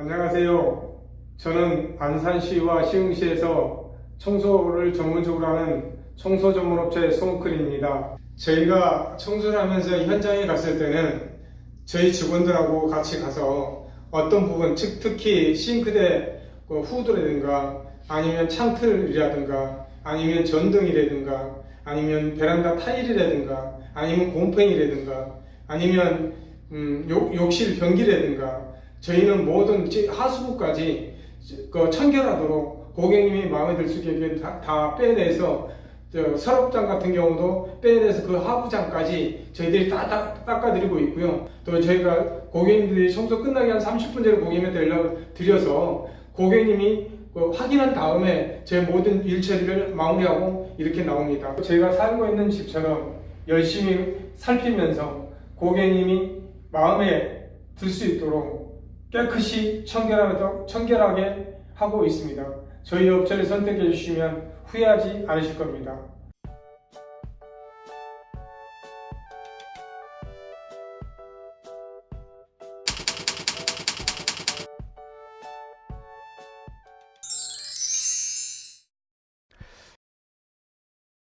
안녕하세요. 저는 안산시와 시흥시에서 청소를 전문적으로 하는 청소 전문업체 송클입니다. 저희가 청소를 하면서 현장에 갔을 때는 저희 직원들하고 같이 가서 어떤 부분, 즉 특히 싱크대 그 후드라든가 아니면 창틀이라든가 아니면 전등이라든가 아니면 베란다 타일이라든가 아니면 곰팡이라든가 아니면 음, 욕, 욕실 변기라든가 저희는 모든 지- 하수구까지 그 청결하도록 고객님이 마음에 들 수 있게 다, 다 빼내서 저 서랍장 같은 경우도 빼내서 그 하부장까지 저희들이 다, 다 닦아드리고 있고요. 또 저희가 고객님들이 청소 끝나기 한 30분 전에 고객님한테 연락 드려서 고객님이 그 확인한 다음에 제 모든 일 처리를 마무리하고 이렇게 나옵니다. 제가 살고 있는 집처럼 열심히 살피면서 고객님이 마음에 들 수 있도록 깨끗이 청결하게, 하고 있습니다. 저희 업체를 선택해 주시면 후회하지 않으실 겁니다.